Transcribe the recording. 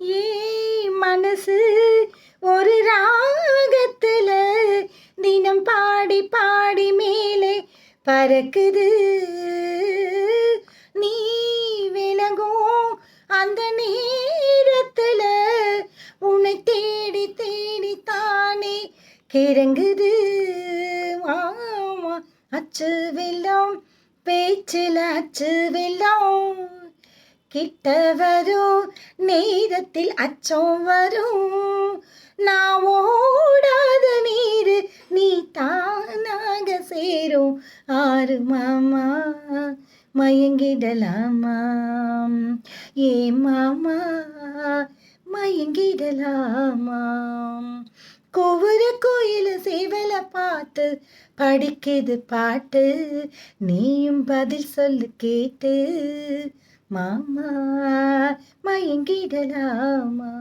ஏ மனசு ஒரு ராகத்துல தினம் பாடி பாடி மேலே பறக்குது. நீ விலகும் அந்த நேரத்துல உன்னை தேடி தேடி தானே கிறங்குது. ஆமா அச்சு வெள்ளம் பேச்சில் அச்சு வெள்ளம் கிட்ட வரும் நேரத்தில் அச்சம் வரும். நான் ஓடாத நீர் நீ தானாக சேரும். ஆறு மாமா மயங்கிடலாமா? ஏ மாமா மயங்கிடலாமா? கொவ்வர கோயில சேவல பார்த்து படிக்குது பாட்டு. நீயும் பதில் சொல்லு கேட்டு. மாமா மயங்கிடலாமா